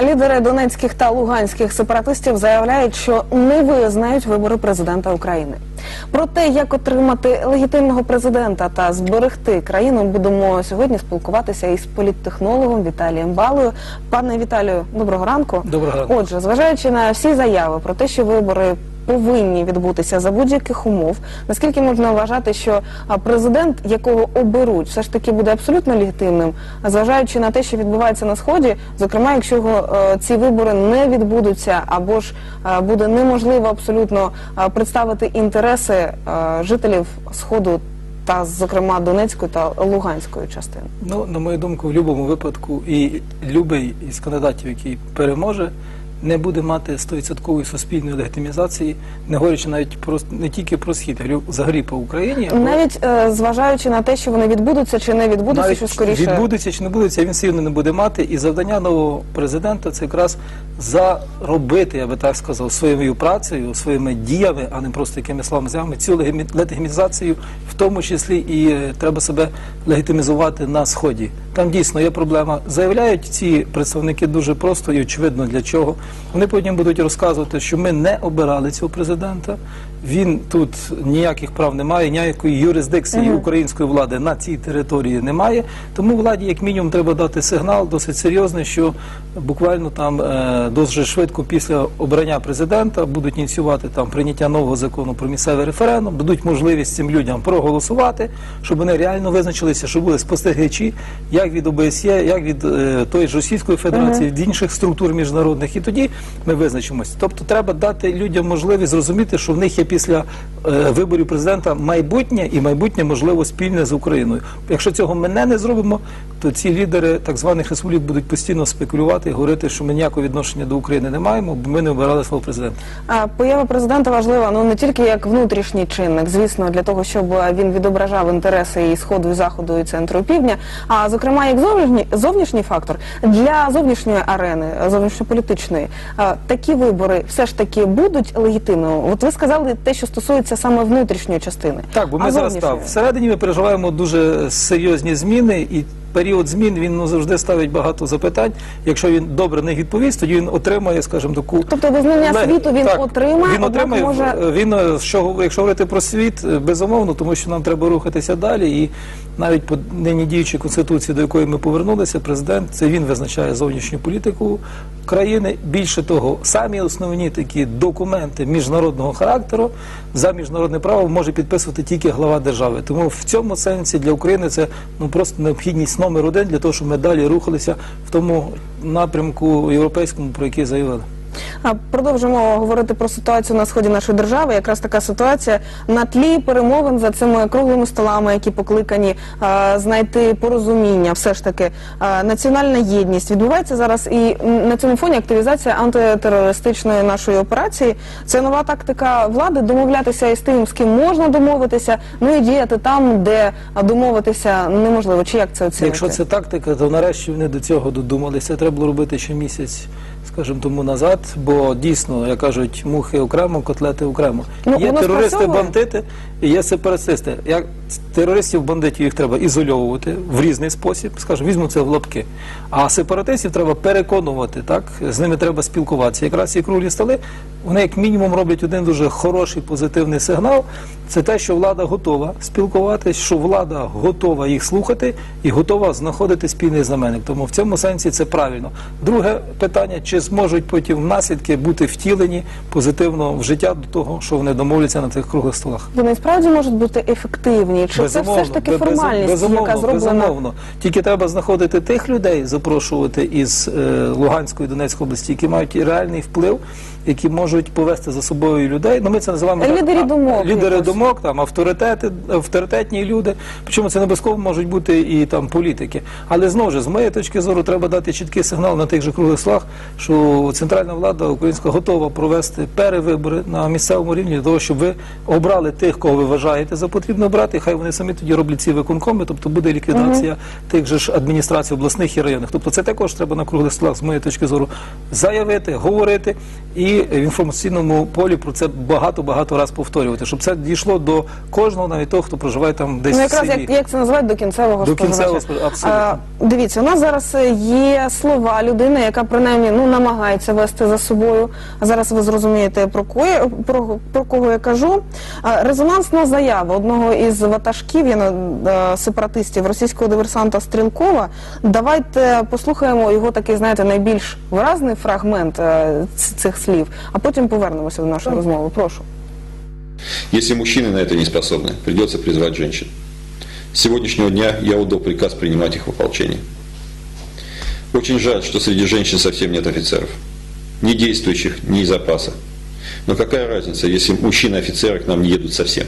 Лідери донецьких та луганських сепаратистів заявляють, що не визнають вибори президента України. Про те, як отримати легітимного президента та зберегти країну, будемо сьогодні спілкуватися із політтехнологом Віталієм Балою. Пане Віталію, доброго ранку. Доброго ранку. Отже, зважаючи на всі заяви про те, що вибори повинні відбутися за будь-яких умов, наскільки можна вважати, що президент, якого оберуть, все ж таки буде абсолютно легітимним, зважаючи на те, що відбувається на сході, зокрема, якщо е, ці вибори не відбудуться, або ж е, буде неможливо абсолютно е, представити інтереси жителів сходу. Та, зокрема, Донецької та Луганської частини. Ну, на мою думку, в будь-якому випадку і любий із кандидатів, який переможе, не буде мати 100% суспільної легітимізації, не говорячи навіть про не тільки про схід, говорю взагалі по Україні. або Навіть е, зважаючи на те, що вони відбудуться чи не відбудуться, навіть що скоріше відбудеться чи не будеться, він все одно не буде мати. І завдання нового президента це якраз заробити, я би так сказав, своєю працею, своїми діями, а не просто якими словами заявами, цю легітимізацію, в тому числі і е, треба себе легітимізувати на сході. Там дійсно є проблема. Заявляють ці представники дуже просто і очевидно для чого. Вони потім будуть розказувати, що ми не обирали цього президента. Він тут ніяких прав не має, ніякої юрисдикції української влади на цій території немає. Тому владі, як мінімум, треба дати сигнал досить серйозний, що буквально там е, дуже швидко після обрання президента будуть ініціювати там прийняття нового закону про місцевий референдум, дадуть можливість цим людям проголосувати, щоб вони реально визначилися, що були спостерігачі, як від ОБСЄ, як від е, тої ж Російської Федерації, від інших структур міжнародних. І тоді ми визначимося. Тобто, треба дати людям можливість зрозуміти, що в них є після е, виборів президента майбутнє і майбутнє можливо спільне з Україною. Якщо цього ми не, не зробимо, то ці лідери так званих республік будуть постійно спекулювати і говорити, що ми ніякого відношення до України не маємо, бо ми не обирали свого президента. А, Поява президента важлива ну не тільки як внутрішній чинник, звісно, для того, щоб е, він відображав інтереси і сходу, і заходу, і центру і півдня, а зокрема як зовнішній зовнішній фактор для зовнішньої арени, е, зовнішньополітичної. е, Такі вибори все ж таки будуть легітимними. От ви сказали те, що стосується саме внутрішньої частини. Так, бо ми А зараз так, всередині ми переживаємо дуже серйозні зміни, і період змін він ну, завжди ставить багато запитань. Якщо він добре не відповість, тоді він отримає, скажімо, таку Тобто визнання Ле- світу він так, отримає, Він отримає може е, він е, що якщо говорити про світ, е, безумовно, тому що нам треба рухатися далі. І навіть по нині діючій конституції, до якої ми повернулися, президент це він визначає зовнішню політику країни. Більше того, самі основні такі документи міжнародного характеру за міжнародне право може підписувати тільки глава держави. Тому в цьому сенсі для України це ну просто необхідність номер один для того, щоб ми далі рухалися в тому напрямку європейському, про який заявили. Продовжимо говорити про ситуацію на сході нашої держави. Якраз така ситуація на тлі перемовин за цими круглими столами, які покликані а, знайти порозуміння. Все ж таки а, національна єдність відбувається зараз, і на цьому фоні активізація антитерористичної нашої операції. Це нова тактика влади домовлятися із тим, з ким можна домовитися, ну і діяти там, де домовитися неможливо. Чи як це оцінити? Якщо це тактика, то нарешті вони до цього додумалися. Треба було робити ще місяць, скажімо, тому назад, бо дійсно, як кажуть, мухи окремо, котлети окремо. Ну, є воно терористи, спрацьовує? бандити і є сепаратисти. Як терористів, бандитів їх треба ізольовувати в різний спосіб, скажімо, візьму це в лапки. А сепаратистів треба переконувати, так з ними треба спілкуватися. Якраз ці круглі столи, вони як мінімум роблять один дуже хороший позитивний сигнал. Це те, що влада готова спілкуватись, що влада готова їх слухати і готова знаходити спільний знаменник. Тому в цьому сенсі це правильно. Друге питання: чи зможуть потім наслідки бути втілені позитивно в життя до того, що вони домовляться на цих круглих столах? Вони справді можуть бути ефективні? Чи це все ж таки формальність, безумовно, яка зроблена? безумовно. Тільки треба знаходити тих людей, запрошувати із е, Луганської Донецької області, які мають реальний вплив, які можуть повести за собою людей. Ну ми це називаємо так, думок лідери якось. думок, там авторитети, авторитетні люди. Причому це не обов'язково можуть бути і там політики. Але знову ж з моєї точки зору треба дати чіткий сигнал на тих же круглих слах, що центральна влада українська готова провести перевибори на місцевому рівні для того, щоб ви обрали тих, кого ви вважаєте за потрібно обрати. Хай вони самі тоді роблять ці виконкоми, тобто буде ліквідація тих же ж адміністрацій обласних і районних. Тобто це також треба на круглих столах, з моєї точки зору, заявити, говорити і і в інформаційному полі про це багато-багато раз повторювати, щоб це дійшло до кожного, навіть того, хто проживає там десь Ну, в якраз селі. як, як це називають до кінцевого До кінцевого споживача, абсолютно. А, дивіться, у нас зараз е, є слова людини, яка принаймні ну намагається вести за собою. А зараз ви зрозумієте про я- про, про кого я кажу. А, резонансна заява одного із ватажків я, е, сепаратистів російського диверсанта Стрілкова. Давайте послухаємо його такий, знаєте, найбільш виразний фрагмент е, ц- цих слів, а потім повернемося до нашої розмови. Прошу. Если мужчины на это не способны, придется призвать женщин. С сегодняшнего дня я отдал приказ принимать их в ополчение. Очень жаль, что среди женщин совсем нет офицеров. Ни действующих, ни из запаса. Но какая разница, если мужчины-офицеры к нам не едут совсем?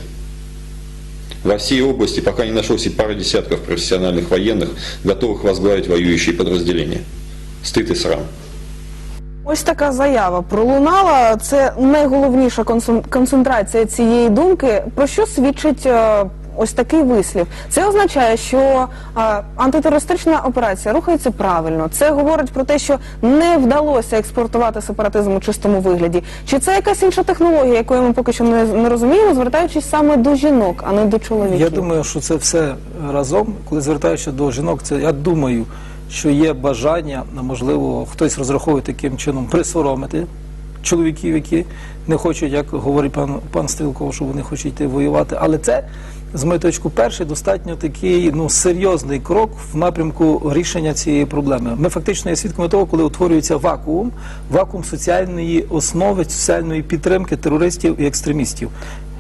Во всей области пока не нашлось и пары десятков профессиональных военных, готовых возглавить воюющие подразделения. Стыд и срам. Ось така заява пролунала. Це найголовніша концентрація цієї думки. Про що свідчить е, ось такий вислів? Це означає, що е, антитерористична операція рухається правильно. Це говорить про те, що не вдалося експортувати сепаратизм у чистому вигляді. Чи це якась інша технологія, якої ми поки що не, не розуміємо, звертаючись саме до жінок, а не до чоловіків? Я думаю, що це все разом. Коли звертаючись до жінок, це я думаю, що є бажання, можливо, хтось розраховує таким чином присоромити чоловіків, які не хочуть, як говорить пан пан Стрілков, що вони хочуть йти воювати. Але це, з моєї точки, перший достатньо такий ну серйозний крок в напрямку рішення цієї проблеми. Ми фактично є свідками того, коли утворюється вакуум, вакуум соціальної основи, соціальної підтримки терористів і екстремістів.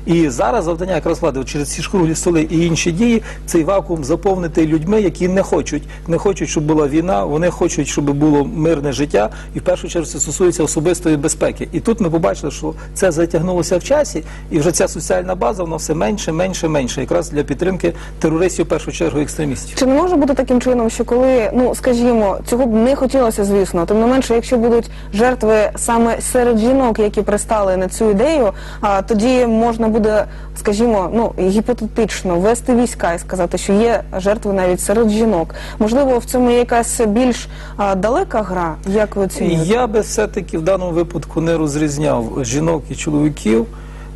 І зараз завдання якраз влади через ці ж круглі столи і інші дії цей вакуум заповнити людьми, які не хочуть, не хочуть, щоб була війна. Вони хочуть, щоб було мирне життя, і в першу чергу це стосується особистої безпеки. І тут ми побачили, що це затягнулося в часі, і вже ця соціальна база вона все менше, менше, менше, якраз для підтримки терористів, в першу чергу екстремістів. Чи не може бути таким чином, що коли, ну скажімо, цього б не хотілося, звісно, тим не менше, якщо будуть жертви саме серед жінок, які пристали на цю ідею, а, тоді можна буде, скажімо, ну гіпотетично вести війська і сказати, що є жертви навіть серед жінок. Можливо, в цьому є якась більш а, далека гра, як ви оцінюєте? Я би все-таки в даному випадку не розрізняв жінок і чоловіків,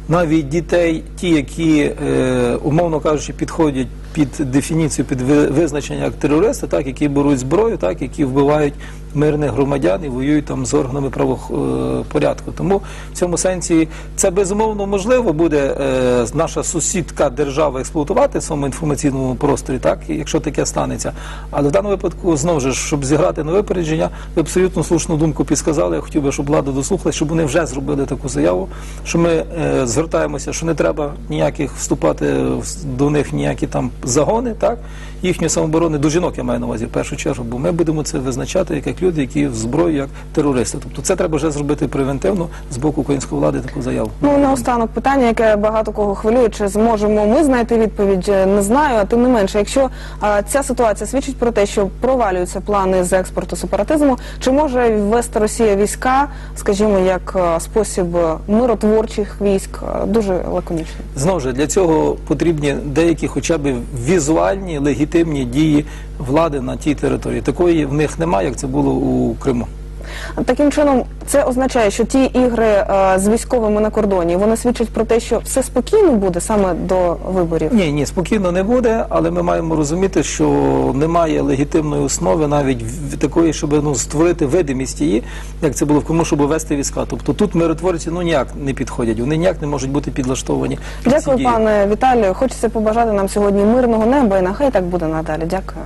навіть дітей, ті, які, е, умовно кажучи, підходять під дефініцію, під визначення як терористи, так, які беруть зброю, так, які вбивають мирних громадян і воюють там з органами правопорядку. Тому в цьому сенсі це безумовно можливо буде е, наша сусідка держава експлуатувати в своєму інформаційному просторі, так, якщо таке станеться. Але в даному випадку знову ж, щоб зіграти на випередження, ви абсолютно слушну думку підсказали. Я хотів би, щоб влада дослухала, щоб вони вже зробили таку заяву, що ми е, звертаємося, що не треба ніяких вступати до них ніякі там загони, так їхньої самооборони до жінок я маю на увазі в першу чергу, бо ми будемо це визначати як, люди, які в зброї, як терористи. Тобто це треба вже зробити превентивно з боку української влади таку заяву. Ну наостанок питання, яке багато кого хвилює, чи зможемо ми знайти відповідь, е, не знаю. А тим не менше, якщо а, ця ситуація свідчить про те, що провалюються плани з експорту сепаратизму, чи може ввести Росія війська, скажімо, як е, спосіб миротворчих військ, Е, дуже лаконічно. Знову ж для цього потрібні деякі, хоча б візуальні легітимні дії влади на тій території. Такої в них немає, як це було у Криму. Таким чином, це означає, що ті ігри е, з військовими на кордоні вони свідчать про те, що все спокійно буде саме до виборів. Ні, ні, спокійно не буде, але ми маємо розуміти, що немає легітимної основи навіть в- такої, щоб ну створити видимість її, як це було в Криму, щоб вести війська. Тобто тут миротворці ну ніяк не підходять, вони ніяк не можуть бути підлаштовані. під ці Дякую, дії. пане Віталію. Хочеться побажати нам сьогодні мирного неба і нехай так буде надалі. Дякую.